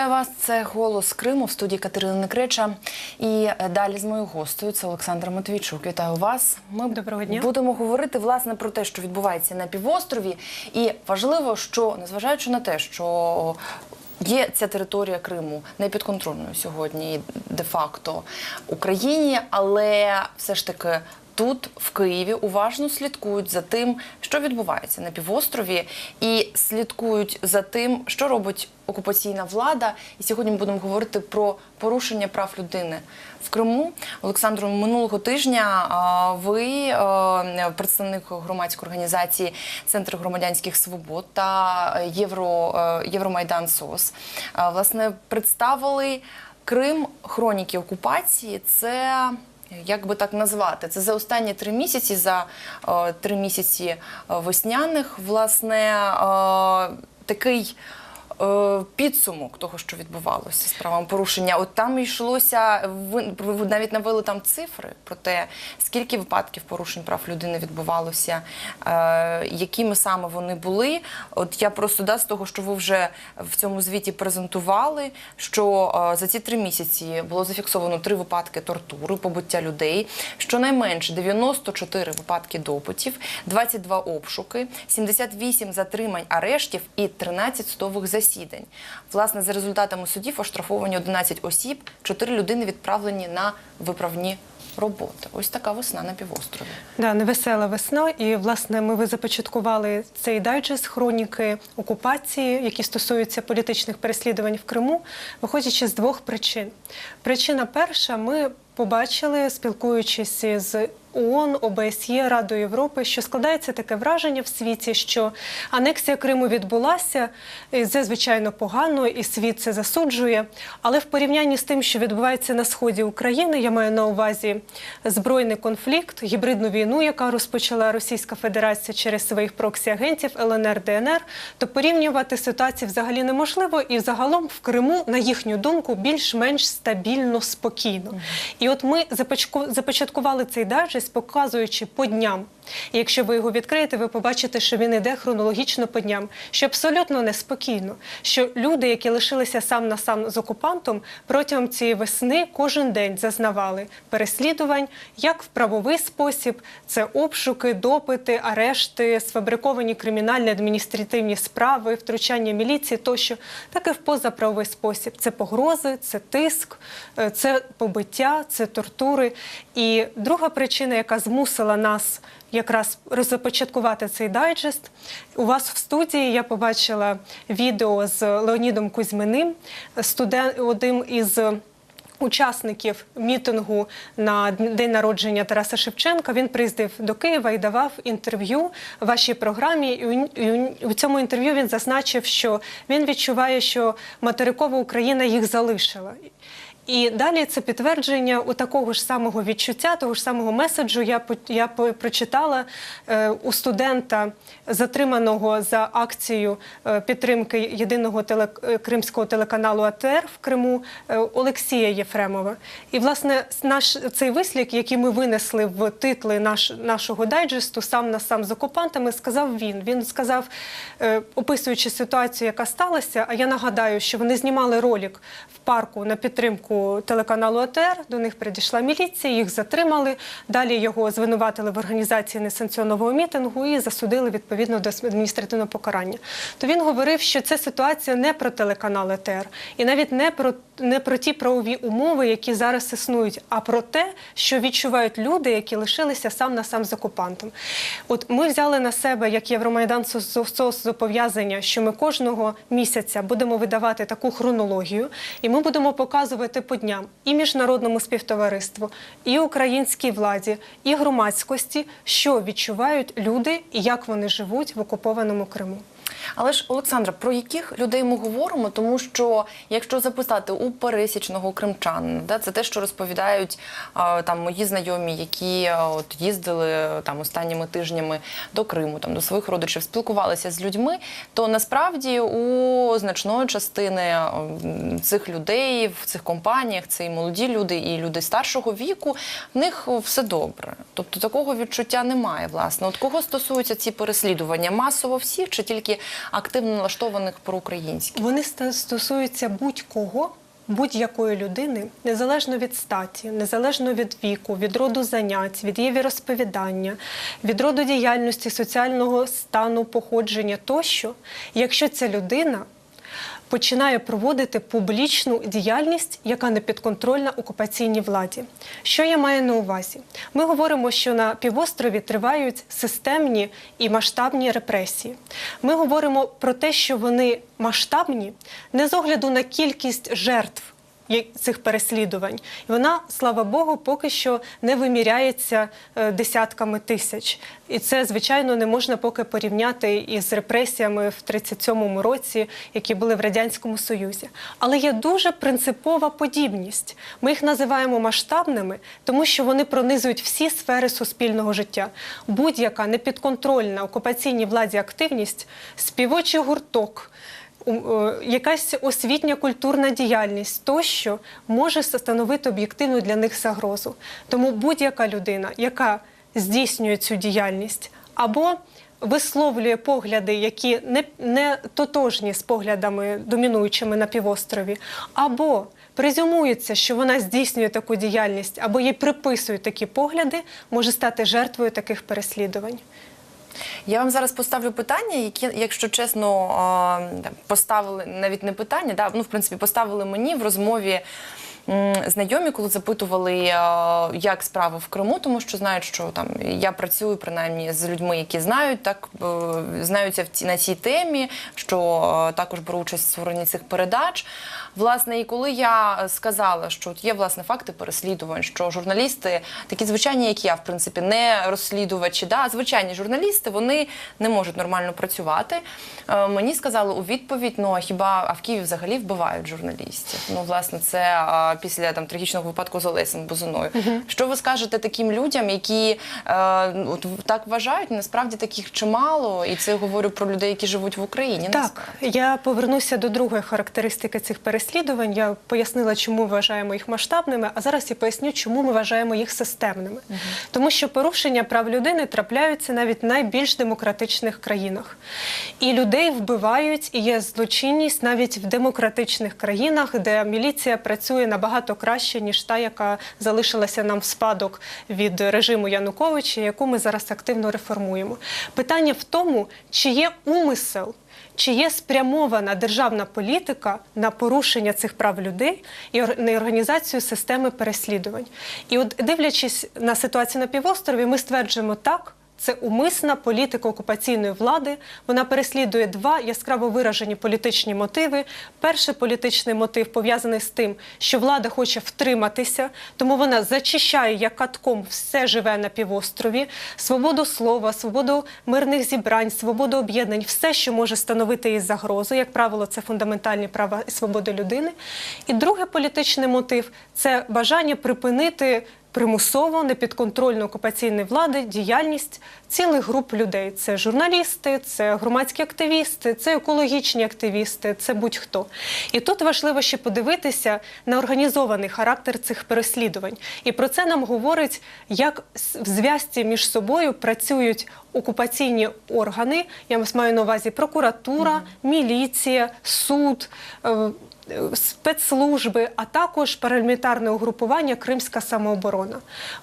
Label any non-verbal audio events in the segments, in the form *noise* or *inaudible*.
Вітаю вас. Це голос Криму в студії Катерини Некреча. І е, далі з моєю гостею це Олександра Матвійчук. Вітаю вас. Ми Доброго дня. будемо говорити власне про те, що відбувається на півострові. І важливо, що незважаючи на те, що Є ця територія Криму непідконтрольною сьогодні де-факто Україні, але все ж таки тут, в Києві, уважно слідкують за тим, що відбувається на півострові, і слідкують за тим, що робить окупаційна влада. І сьогодні ми будемо говорити про порушення прав людини в Криму. Олександру, минулого тижня ви, представник громадської організації Центр громадянських свобод та Євро, е, Євромайдан СОС, власне, представили Крим хроніки окупації. Це як би так назвати, це за останні три місяці, за е, три місяці е, весняних, власне, е, такий підсумок того, що відбувалося з правами порушення. От там йшлося, ви, навіть навели там цифри про те, скільки випадків порушень прав людини відбувалося, е, якими саме вони були. От я просто да, з того, що ви вже в цьому звіті презентували, що е, за ці три місяці було зафіксовано три випадки тортури, побиття людей, щонайменше 94 випадки допитів, 22 обшуки, 78 затримань арештів і 13 судових засідань. Власне, за результатами судів оштрафовані 11 осіб, 4 людини відправлені на виправні роботи. Ось така весна на півострові. Да, невесела весна, і власне ми ви започаткували цей дайджест хроніки окупації, які стосуються політичних переслідувань в Криму, виходячи з двох причин. Причина перша, ми побачили, спілкуючись з ООН, ОБСЄ, Радою Європи, що складається таке враження в світі, що анексія Криму відбулася. і Це звичайно погано, і світ це засуджує. Але в порівнянні з тим, що відбувається на сході України, я маю на увазі збройний конфлікт, гібридну війну, яка розпочала Російська Федерація через своїх проксі-агентів ЛНР, ДНР, то порівнювати ситуації взагалі неможливо. І загалом в Криму, на їхню думку, більш-менш стабільно, спокійно. І от ми започку- започаткували цей дайджест, показуючи по дням. І якщо ви його відкриєте, ви побачите, що він іде хронологічно по дням, що абсолютно неспокійно. Що люди, які лишилися сам на сам з окупантом, протягом цієї весни кожен день зазнавали переслідувань, як в правовий спосіб, це обшуки, допити, арешти, сфабриковані кримінальні адміністративні справи, втручання міліції тощо, так і в позаправовий спосіб. Це погрози, це тиск, е, це побиття, це тортури. І друга причина, яка змусила нас якраз розпочаткувати цей дайджест. У вас в студії я побачила відео з Леонідом Кузьминим, студент, одним із учасників мітингу на день народження Тараса Шевченка. Він приїздив до Києва і давав інтерв'ю вашій програмі. І у- цьому інтерв'ю він зазначив, що він відчуває, що материкова Україна їх залишила. І далі це підтвердження у такого ж самого відчуття, того ж самого меседжу. Я я прочитала е, у студента, затриманого за акцією е, підтримки єдиного теле, е, кримського телеканалу АТР в Криму е, Олексія Єфремова. І власне наш цей вислік, який ми винесли в титли наш, нашого дайджесту, сам на сам з окупантами, сказав він. Він сказав, е, описуючи ситуацію, яка сталася. А я нагадаю, що вони знімали ролик в парку на підтримку телеканалу АТР. До них прийшла міліція, їх затримали. Далі його звинуватили в організації несанкціонованого мітингу і засудили відповідно до адміністративного покарання. То він говорив, що це ситуація не про телеканал АТР і навіть не про не про ті правові умови, які зараз існують, а про те, що відчувають люди, які лишилися сам на сам з окупантом. От ми взяли на себе як Євромайдан СОС зобов'язання, що ми кожного місяця будемо видавати таку хронологію, і ми будемо показувати по дням і міжнародному співтовариству, і українській владі, і громадськості, що відчувають люди і як вони живуть в окупованому Криму. Але ж, Олександра, про яких людей ми говоримо? Тому що якщо записати у пересічного кримчанина, да, це те, що розповідають там мої знайомі, які от їздили там останніми тижнями до Криму, там до своїх родичів, спілкувалися з людьми, то насправді у значної частини цих людей в цих компаніях це і молоді люди, і люди старшого віку, в них все добре. Тобто такого відчуття немає. Власне, от кого стосуються ці переслідування? Масово всіх чи тільки активно налаштованих проукраїнських? Вони стосуються будь-кого. Будь-якої людини, незалежно від статі, незалежно від віку, від роду занять, від її розповідання, від роду діяльності, соціального стану, походження тощо, якщо ця людина починає проводити публічну діяльність, яка не підконтрольна окупаційній владі. Що я маю на увазі? Ми говоримо, що на півострові тривають системні і масштабні репресії. Ми говоримо про те, що вони масштабні не з огляду на кількість жертв цих переслідувань. І вона, слава Богу, поки що не виміряється е, десятками тисяч. І це, звичайно, не можна поки порівняти із репресіями в 37-му році, які були в Радянському Союзі. Але є дуже принципова подібність. Ми їх називаємо масштабними, тому що вони пронизують всі сфери суспільного життя. Будь-яка непідконтрольна окупаційній владі активність, співочий гурток якась освітня культурна діяльність тощо може становити об'єктивну для них загрозу. Тому будь-яка людина, яка здійснює цю діяльність або висловлює погляди, які не, не тотожні з поглядами домінуючими на півострові, або презюмується, що вона здійснює таку діяльність, або їй приписують такі погляди, може стати жертвою таких переслідувань. Я вам зараз поставлю питання, які, якщо чесно, поставили навіть не питання, да, ну в принципі поставили мені в розмові. Знайомі, коли запитували, як справи в Криму, тому що знають, що там я працюю принаймні з людьми, які знають, так е, знаються в ці на цій темі, що е, також беру участь в створенні цих передач. Власне, і коли я сказала, що є власне факти переслідувань, що журналісти такі звичайні, як я, в принципі, не розслідувачі, да, звичайні журналісти, вони не можуть нормально працювати. Е, Мені сказали у відповідь: ну а хіба а в Києві взагалі вбивають журналістів? Ну, власне, це після там трагічного випадку з Олесем Бузиною. Що ви скажете таким людям, які е, от так вважають? Насправді таких чимало, і це я говорю про людей, які живуть в Україні. Так, насправді. я повернуся до другої характеристики цих переслідувань. Я пояснила, чому вважаємо їх масштабними, а зараз я поясню, чому ми вважаємо їх системними. Тому що порушення прав людини трапляються навіть в найбільш демократичних країнах. І людей вбивають, і є злочинність навіть в демократичних країнах, де міліція працює набагато краще, ніж та, яка залишилася нам в спадок від режиму Януковича, яку ми зараз активно реформуємо. Питання в тому, чи є умисел. Чи є спрямована державна політика на порушення цих прав людей і на організацію системи переслідувань? І от дивлячись на ситуацію на півострові, ми стверджуємо так. Це умисна політика окупаційної влади. Вона переслідує два яскраво виражені політичні мотиви. Перший політичний мотив пов'язаний з тим, що влада хоче втриматися, тому вона зачищає як катком все живе на півострові, свободу слова, свободу мирних зібрань, свободу об'єднань, все, що може становити їй загрозу. Як правило, це фундаментальні права і свободи людини. І другий політичний мотив це бажання припинити примусово непідконтрольно окупаційної влади діяльність цілих груп людей. Це журналісти, це громадські активісти, це екологічні активісти, це будь-хто. І тут важливо ще подивитися на організований характер цих переслідувань. І про це нам говорить, як в зв'язці між собою працюють окупаційні органи. Я маю на увазі прокуратура, міліція, суд. Спецслужби, а також парламентарне угрупування Кримська самооборона.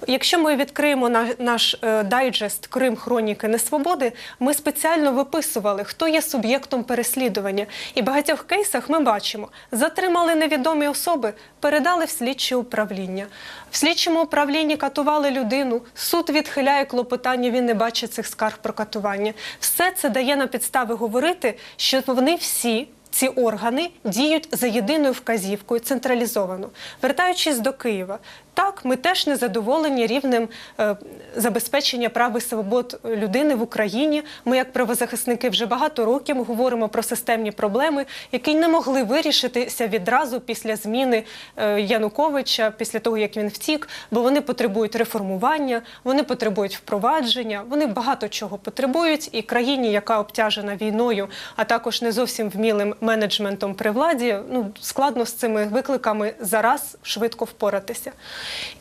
Якщо ми відкриємо на- наш е, дайджест Крим Хроніки Несвободи, ми спеціально виписували, хто є суб'єктом переслідування. І в багатьох кейсах ми бачимо, затримали невідомі особи, передали в слідче управління. В слідчому управлінні катували людину, суд відхиляє клопотання, він не бачить цих скарг про катування. Все це дає нам підстави говорити, що вони всі ці органи діють за єдиною вказівкою централізовано. Вертаючись до Києва, так ми теж не задоволені рівнем е, забезпечення прав і свобод людини в Україні. Ми, як правозахисники, вже багато років говоримо про системні проблеми, які не могли вирішитися відразу після зміни е, Януковича, після того як він втік, бо вони потребують реформування, вони потребують впровадження, вони багато чого потребують. І країні, яка обтяжена війною, а також не зовсім вмілим менеджментом при владі, ну складно з цими викликами зараз швидко впоратися.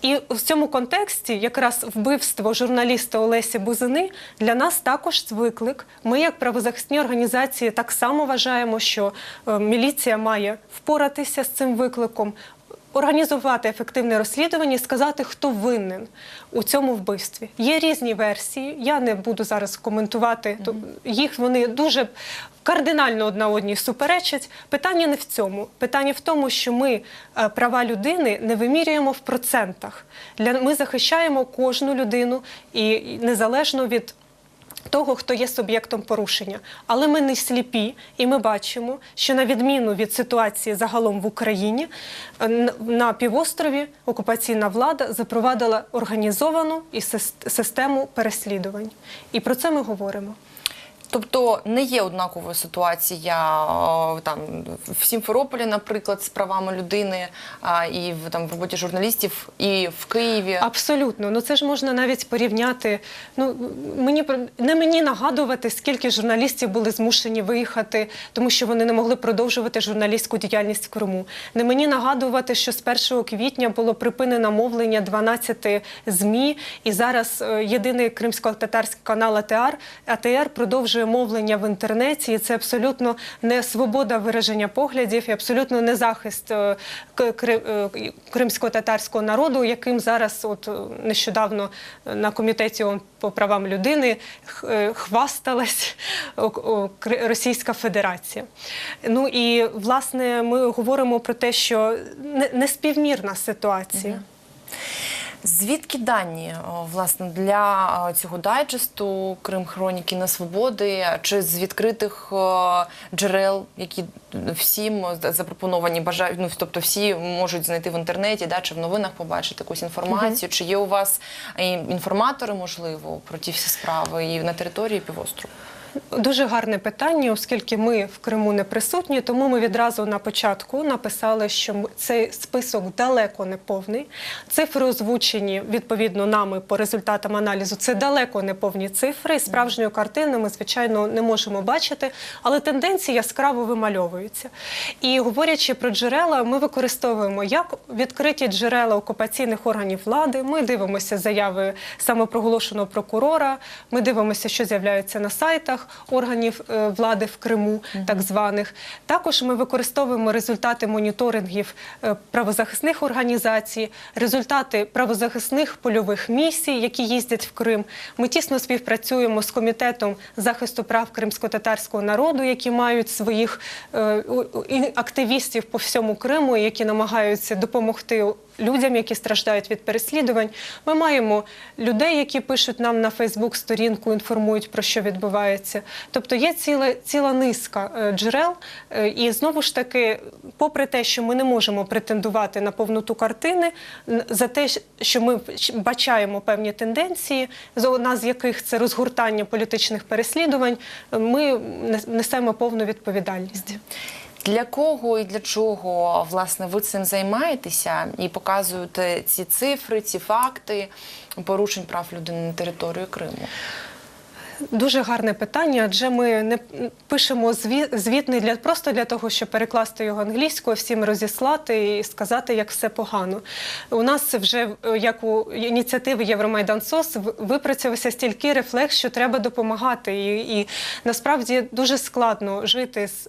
І в цьому контексті якраз вбивство журналіста Олесі Бузини для нас також виклик. Ми, як правозахисні організації, так само вважаємо, що е, міліція має впоратися з цим викликом. Організувати ефективне розслідування і сказати, хто винен у цьому вбивстві. Є різні версії. Я не буду зараз коментувати. Їх вони дуже кардинально одна одній суперечать. Питання не в цьому. Питання в тому, що ми е, права людини не вимірюємо в процентах. Ми захищаємо кожну людину і і незалежно від того, хто є суб'єктом порушення. Але ми не сліпі, і ми бачимо, що на відміну від ситуації загалом в Україні, е, на півострові окупаційна влада запровадила організовану і систему переслідувань. І про це ми говоримо. Тобто не є однакова ситуація там в Сімферополі, наприклад, з правами людини, і в там в роботі журналістів, і в Києві. Абсолютно, ну це ж можна навіть порівняти. Ну мені не мені нагадувати, скільки журналістів були змушені виїхати, тому що вони не могли продовжувати журналістську діяльність в Криму. Не мені нагадувати, що з 1 квітня було припинено мовлення 12 змі, і зараз е, єдиний кримсько-татарський канал АТР АТР продовжує мовлення в інтернеті. І це абсолютно не свобода вираження поглядів і абсолютно не захист е, е, кримсько-татарського народу, яким зараз, от е, нещодавно на комітеті по правам людини хвасталась Російська Федерація. Ну і власне ми говоримо про те, що не- неспівмірна ситуація. Звідки дані власне для цього дайджесту Крим Хроніки на свободи? Чи з відкритих джерел, які всім запропоновані бажають? Ну тобто всі можуть знайти в інтернеті, да, чи в новинах побачити якусь інформацію? Чи є у вас е, інформатори, можливо, про ті всі справи і на території півострову? Дуже гарне питання, оскільки ми в Криму не присутні, тому ми відразу на початку написали, що цей список далеко не повний. Цифри озвучені відповідно нами по результатам аналізу. Це далеко не повні цифри. Справжньої картини ми, звичайно, не можемо бачити, але тенденції яскраво вимальовуються. І говорячи про джерела, ми використовуємо як відкриті джерела окупаційних органів влади. Ми дивимося заяви самопроголошеного прокурора. Ми дивимося, що з'являється на сайтах органів е, влади в Криму, так званих. Також ми використовуємо результати моніторингів е, правозахисних організацій, результати правозахисних польових місій, які їздять в Крим. Ми тісно співпрацюємо з комітетом захисту прав кримсько-татарського народу, які мають своїх е, активістів по всьому Криму, які намагаються допомогти людям, які страждають від переслідувань. Ми маємо людей, які пишуть нам на Фейсбук сторінку, інформують про що відбувається. Тобто є ціла, ціла низка е, джерел, Е, і знову ж таки, попри те, що ми не можемо претендувати на повноту картини, за те, що ми бачаємо певні тенденції, одна з яких це розгортання політичних переслідувань, е, ми нес- несемо повну відповідальність. Для кого і для чого власне ви цим займаєтеся і показуєте ці цифри, ці факти порушень прав людини на території Криму? Дуже гарне питання, адже ми не пишемо звіт, не для просто для того, щоб перекласти його англійською, всім розіслати і сказати, як все погано. У нас вже е, як у ініціативи Євромайдан СОС випрацювався стільки рефлекс, що треба допомагати. І, і насправді дуже складно жити з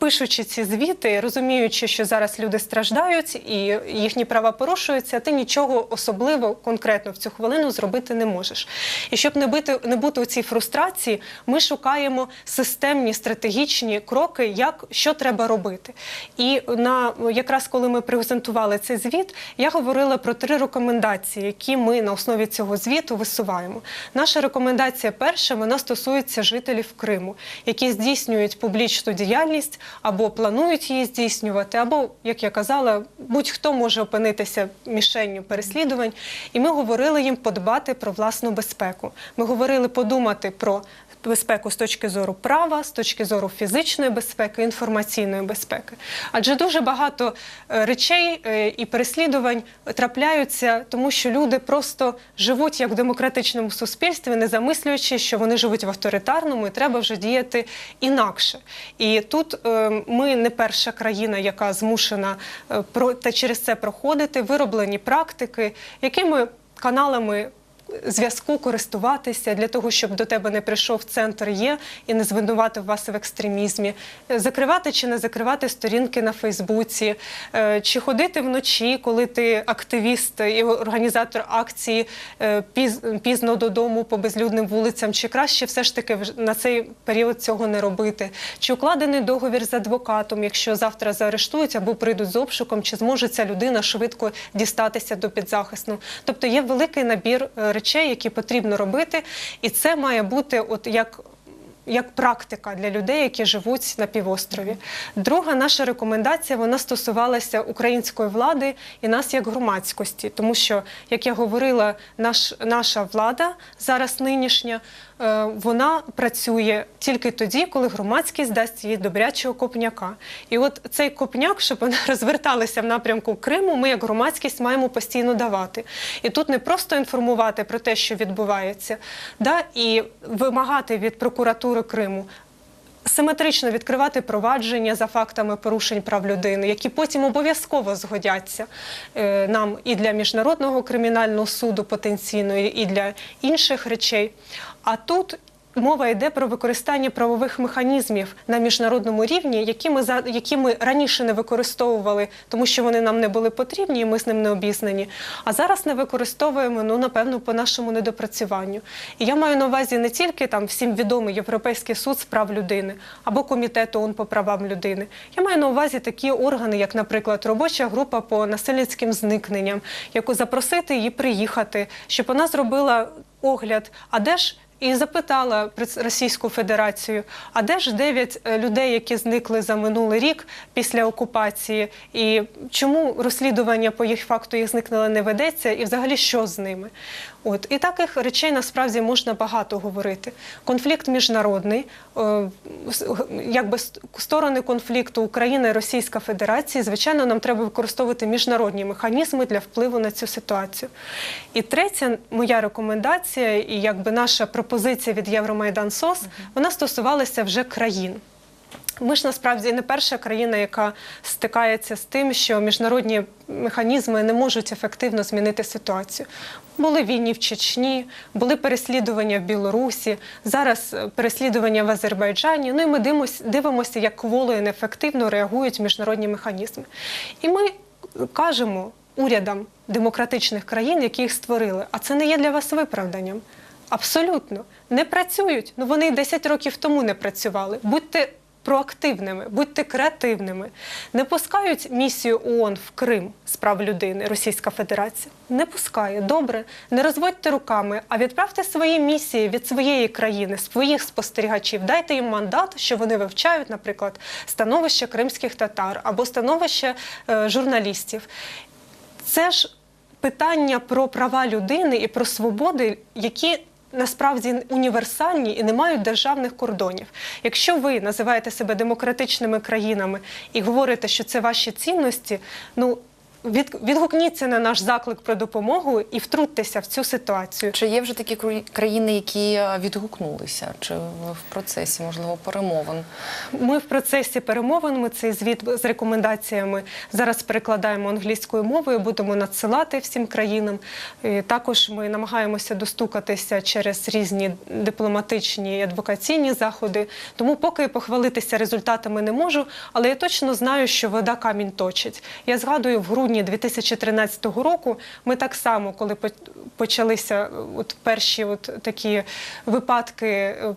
пишучи ці звіти, розуміючи, що зараз люди страждають і їхні права порушуються, ти нічого особливо конкретно в цю хвилину зробити не можеш. І щоб не бути не бути у цій фрустрації, ми шукаємо системні стратегічні кроки, як що треба робити. І на якраз коли ми презентували цей звіт, я говорила про три рекомендації, які ми на основі цього звіту висуваємо. Наша рекомендація перша вона стосується жителів Криму, які здійснюють публічну діяльність або планують її здійснювати, або, як я казала, будь-хто може опинитися мішенню переслідувань. І ми говорили їм подбати про власну безпеку. Ми говорили подумати про безпеку з точки зору права, з точки зору фізичної безпеки, інформаційної безпеки. Адже дуже багато е, речей е, і переслідувань трапляються, тому що люди просто живуть як в демократичному суспільстві, не замислюючи, що вони живуть в авторитарному, і треба вже діяти інакше. І тут е, ми не перша країна, яка змушена та через це проходити, вироблені практики, якими каналами зв'язку користуватися для того, щоб до тебе не прийшов центр є і не звинуватив вас в екстремізмі, закривати чи не закривати сторінки на Фейсбуці, е, чи ходити вночі, коли ти активіст і організатор акції е, пізно додому по безлюдним вулицям, чи краще все ж таки на цей період цього не робити, чи укладений договір з адвокатом, якщо завтра заарештують або прийдуть з обшуком, чи зможе ця людина швидко дістатися до підзахисну. Тобто є великий набір е, речей, які потрібно робити, і це має бути от як. Як практика для людей, які живуть на півострові. Друга наша рекомендація вона стосувалася української влади і нас як громадськості, тому що, як я говорила, наш, наша влада зараз нинішня, е, вона працює тільки тоді, коли громадськість дасть їй добрячого копняка. І от цей копняк, щоб вона *laughs* розверталася в напрямку Криму, ми як громадськість маємо постійно давати. І тут не просто інформувати про те, що відбувається, да, і вимагати від прокуратури Криму. Симетрично відкривати провадження за фактами порушень прав людини, які потім обов'язково згодяться е, нам і для міжнародного кримінального суду потенційно, і для інших речей. А тут мова йде про використання правових механізмів на міжнародному рівні, які ми за які ми раніше не використовували, тому що вони нам не були потрібні, і ми з ним не обізнані. А зараз не використовуємо, ну напевно, по нашому недопрацюванню. І я маю на увазі не тільки там всім відомий Європейський суд з прав людини або комітет ООН по правам людини. Я маю на увазі такі органи, як, наприклад, робоча група по насильницьким зникненням, яку запросити її приїхати, щоб вона зробила огляд, а де ж. І запитала Російську Федерацію, а де ж дев'ять е, людей, які зникли за минулий рік після окупації, і чому розслідування по їх факту їх зникнення не ведеться, і взагалі що з ними? От і таких речей насправді можна багато говорити. Конфлікт міжнародний, е, якби сторони конфлікту Україна і Російська Федерація, звичайно, нам треба використовувати міжнародні механізми для впливу на цю ситуацію. І третя моя рекомендація, і якби наша пропозиція від Євромайдан СОС, вона стосувалася вже країн. Ми ж насправді не перша країна, яка стикається з тим, що міжнародні механізми не можуть ефективно змінити ситуацію. Були війни в Чечні, були переслідування в Білорусі, зараз е, переслідування в Азербайджані. Ну і ми дивимося, дивимося, як кволо і неефективно реагують міжнародні механізми. І ми кажемо урядам демократичних країн, які їх створили, а це не є для вас виправданням. Абсолютно не працюють. Ну вони й 10 років тому не працювали. Будьте проактивними, будьте креативними. Не пускають місію ООН в Крим з прав людини Російська Федерація. Не пускає. Добре, не розводьте руками, а відправте свої місії від своєї країни, своїх спостерігачів. Дайте їм мандат, що вони вивчають, наприклад, становище кримських татар або становище е, журналістів. Це ж питання про права людини і про свободи, які насправді універсальні і не мають державних кордонів. Якщо ви називаєте себе демократичними країнами і говорите, що це ваші цінності, ну від, відгукніться на наш заклик про допомогу і втрутьтеся в цю ситуацію. Чи є вже такі країни, які е, відгукнулися? Чи ви в процесі, можливо, перемовин? Ми в процесі перемовин. Ми цей звіт з рекомендаціями зараз перекладаємо англійською мовою, будемо надсилати всім країнам. І також ми намагаємося достукатися через різні дипломатичні і адвокаційні заходи. Тому поки похвалитися результатами не можу, але я точно знаю, що вода камінь точить. Я згадую в грудні 2013 року. Ми так само, коли по- почалися е, от перші от такі випадки е,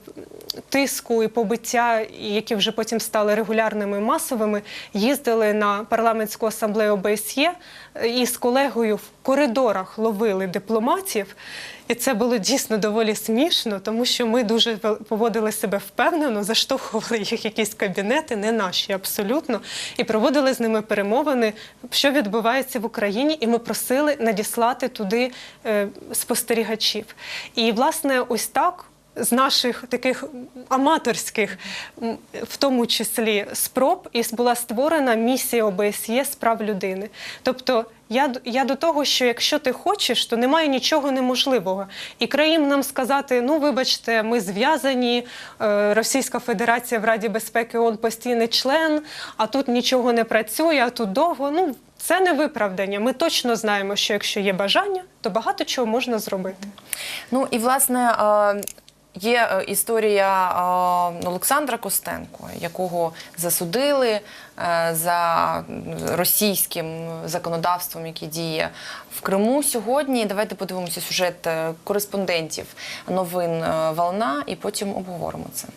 тиску і побиття, які вже потім стали регулярними масовими, їздили на парламентську асамблею ОБСЄ е, і з колегою коридорах ловили дипломатів. І це було дійсно доволі смішно, тому що ми дуже поводили себе впевнено, заштовхували їх якісь кабінети, не наші абсолютно, і проводили з ними перемовини, що відбувається в Україні, і ми просили надіслати туди е, спостерігачів. І власне, ось так з наших таких аматорських, в тому числі спроб, і була створена місія ОБСЄ з прав людини. Тобто я, я до того, що якщо ти хочеш, то немає нічого неможливого. І країн нам сказати: ну вибачте, ми зв'язані, е, Російська Федерація в Раді безпеки ООН постійний член, а тут нічого не працює, а тут довго. Ну це не виправдання. Ми точно знаємо, що якщо є бажання, то багато чого можна зробити. Ну і власне е, є е, історія е, Олександра Костенко, якого засудили е, за російським законодавством, яке діє в Криму сьогодні. Давайте подивимося сюжет кореспондентів новин Волна, і потім обговоримо це.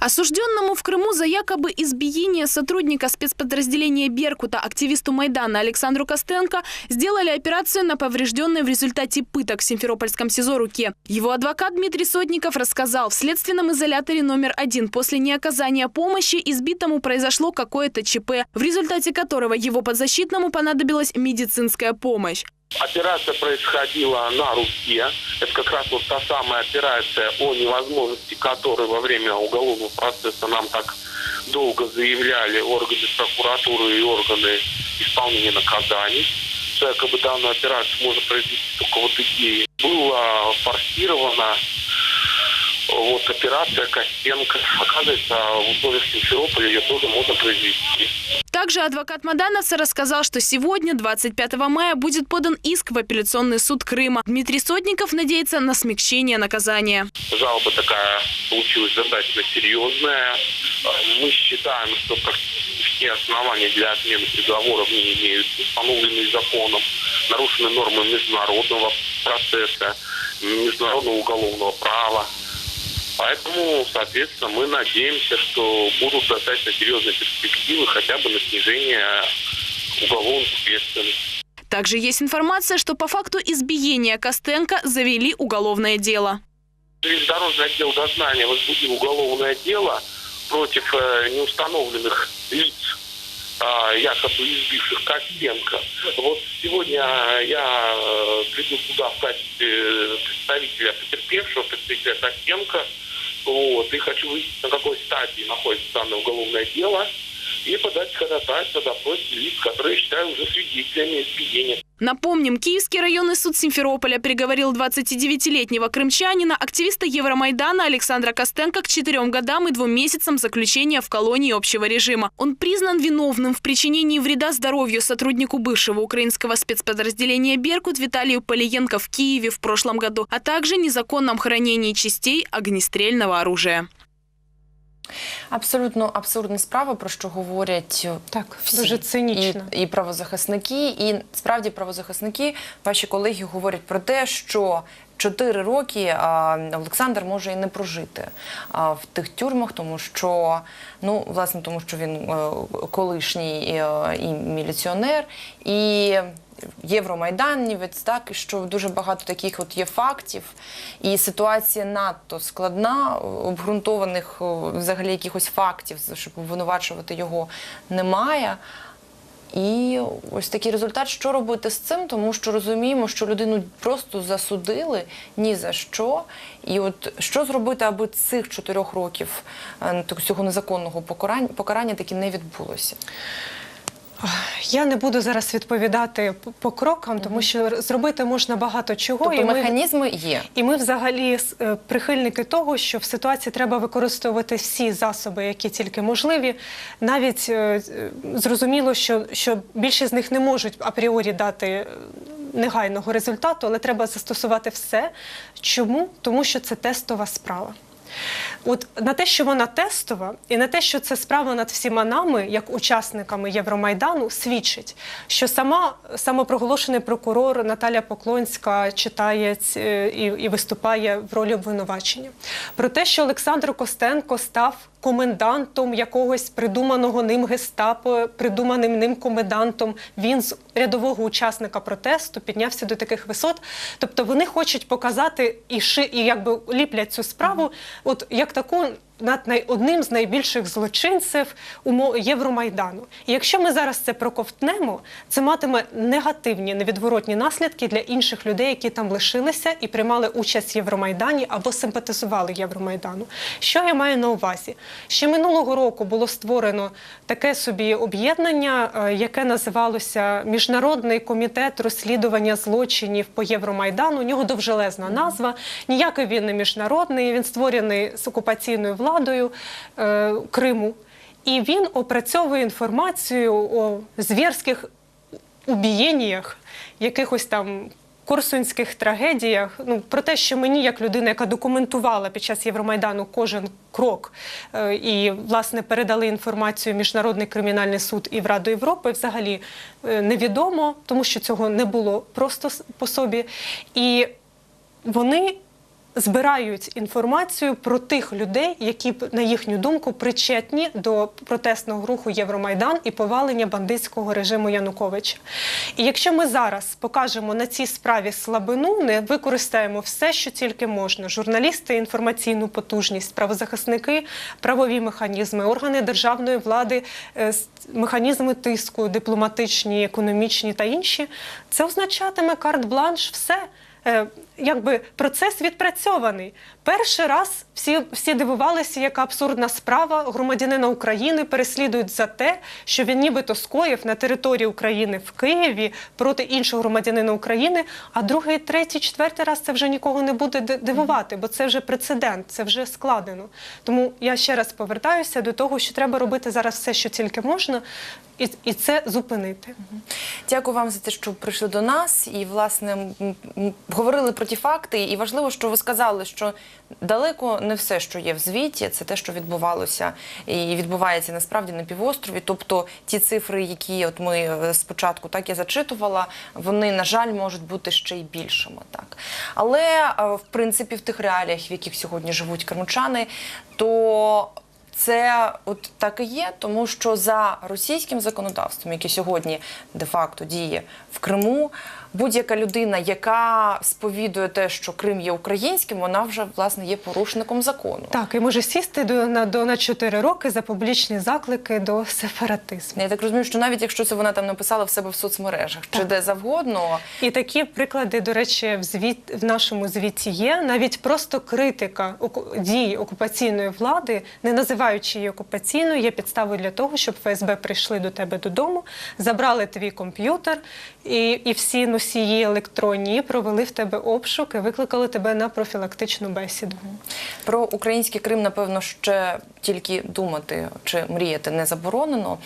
Осужденному в Крыму за якобы избиение сотрудника спецподразделения «Беркута» активисту Майдана Александру Костенко сделали операцию на поврежденной в результате пыток в Симферопольском СИЗО руке. Его адвокат Дмитрий Сотников рассказал, в следственном изоляторе номер один после неоказания помощи избитому произошло какое-то ЧП, в результате которого его подзащитному понадобилась медицинская помощь. Операция происходила на руке. Это как раз вот та самая операция, о невозможности которой во время уголовного процесса нам так долго заявляли органы прокуратуры и органы исполнения наказаний. Что якобы данную операцию можно произвести только вот идеей. Была форсирована вот операция Костенко. Оказывается, в условиях Симферополя ее тоже можно произвести. Также адвокат Мадановца рассказал, что сегодня, 25 мая, будет подан иск в апелляционный суд Крыма. Дмитрий Сотников надеется на смягчение наказания. Жалоба такая получилась достаточно серьезная. Мы считаем, что практически все основания для отмены приговоров не имеются, установленные законом, нарушены нормы международного процесса, международного уголовного права. Поэтому, соответственно, мы надеемся, что будут достаточно серьезные перспективы хотя бы на снижение уголовной ответственности. Также есть информация, что по факту избиения Костенко завели уголовное дело. Железнодорожный отдел дознания возбудил уголовное дело против э, неустановленных лиц, а, якобы избивших Костенко. Вот сегодня я э, приду туда в качестве э, представителя потерпевшего, представителя Костенко, вот, и хочу выяснить, на какой стадии находится данное уголовное дело, и подать ходатайство до допросе лиц, которые считаю уже свидетелями избиения. Напомним, Киевский районный суд Симферополя приговорил 29-летнего крымчанина, активиста Евромайдана Александра Костенко к четырем годам и двум месяцам заключения в колонии общего режима. Он признан виновным в причинении вреда здоровью сотруднику бывшего украинского спецподразделения «Беркут» Виталию Полиенко в Киеве в прошлом году, а также незаконном хранении частей огнестрельного оружия. Абсолютно абсурдна справа, про що говорять Так, всі. дуже цинічно. І, і правозахисники, і справді правозахисники, ваші колеги говорять про те, що чотири роки а, Олександр може і не прожити а, в тих тюрмах, тому що ну власне тому, що він е, колишній е, і міліціонер, і євромайданівець, так що дуже багато таких от є фактів, і ситуація надто складна, обґрунтованих взагалі якихось фактів, щоб обвинувачувати його немає. І ось такий результат, що робити з цим, тому що розуміємо, що людину просто засудили ні за що. І от що зробити, аби цих чотирьох років е, цього незаконного покарання, покарання таки не відбулося? Я не буду зараз відповідати по- крокам, тому що зробити можна багато чого. Тобто і ми- механізми є. І ми взагалі е, прихильники того, що в ситуації треба використовувати всі засоби, які тільки можливі. Навіть е, е, зрозуміло, що, що більшість з них не можуть апріорі дати е, негайного результату, але треба застосувати все. Чому? Тому що це тестова справа. От на те, що вона тестова, і на те, що це справа над всіма нами, як учасниками Євромайдану, свідчить, що сама самопроголошений прокурор Наталя Поклонська читає е, і, і виступає в ролі обвинувачення. Про те, що Олександр Костенко став комендантом якогось придуманого ним гестапо, придуманим ним комендантом. Він з рядового учасника протесту піднявся до таких висот. Тобто вони хочуть показати і ши, і якби ліплять цю справу, от як таку. Над най, одним з найбільших злочинців Євромайдану. І якщо ми зараз це проковтнемо, це матиме негативні невідворотні наслідки для інших людей, які там лишилися і приймали участь в Євромайдані або симпатизували Євромайдану. Що я маю на увазі? Ще минулого року було створено таке собі об'єднання, е, яке називалося Міжнародний комітет розслідування злочинів по Євромайдану. У нього довжелезна назва. Ніякий він не міжнародний. Він створений з окупаційною владою е, Криму. І він опрацьовує інформацію о звірських убієннях, якихось там корсунських трагедіях. Ну про те, що мені, як людина, яка документувала під час Євромайдану кожен крок, е, і власне передали інформацію Міжнародний кримінальний суд і в Раду Європи, взагалі е, невідомо, тому що цього не було просто по собі. І вони збирають інформацію про тих людей, які, на їхню думку, причетні до протестного руху Євромайдан і повалення бандитського режиму Януковича. І якщо ми зараз покажемо на цій справі слабину, не використаємо все, що тільки можна: журналісти, інформаційну потужність, правозахисники, правові механізми, органи державної влади, е, механізми тиску, дипломатичні, економічні та інші, це означатиме карт-бланш все. Е, Якби процес відпрацьований. Перший раз всі, всі дивувалися, яка абсурдна справа громадянина України переслідують за те, що він нібито скоїв на території України в Києві проти іншого громадянина України. А другий, третій, четвертий раз це вже нікого не буде дивувати, бо це вже прецедент, це вже складено. Тому я ще раз повертаюся до того, що треба робити зараз все, що тільки можна, і, і це зупинити. Дякую вам за те, що прийшли до нас і власне говорили про ті факти. І важливо, що ви сказали, що далеко не все, що є в звіті, це те, що відбувалося і відбувається насправді на півострові. Тобто ті цифри, які от ми е, спочатку так я зачитувала, вони на жаль можуть бути ще й більшими. Так, але е, в принципі в тих реаліях, в яких сьогодні живуть кримчани, то це от так і є, тому що за російським законодавством, яке сьогодні де-факто діє в Криму, будь-яка людина, яка сповідує те, що Крим є українським, вона вже власне є порушником закону. Так, і може сісти до на до на 4 роки за публічні заклики до сепаратизму. Я так розумію, що навіть якщо це вона там написала в себе в соцмережах чи де завгодно, І такі приклади, до речі, в звіт в нашому звіті є. Навіть просто критика дій окупаційної влади, не називаючи її окупаційною, є підставою для того, щоб ФСБ прийшли до тебе додому, забрали твій комп'ютер і, і всі носії електронні, провели в тебе обшук і викликали тебе на профілактичну бесіду. Про український Крим, напевно, ще тільки думати чи мріяти не заборонено.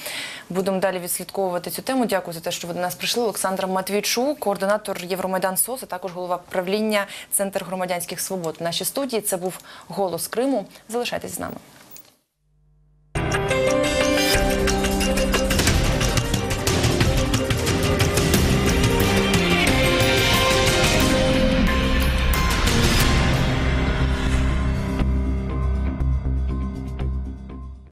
Будемо далі відслідковувати цю тему. Дякую за те, що ви до нас прийшли. Олександра Матвійчук, координатор Євромайдан СОС, а також голова правління Центр громадянських свобод. В нашій студії це був голос Криму. Залишайтесь з нами.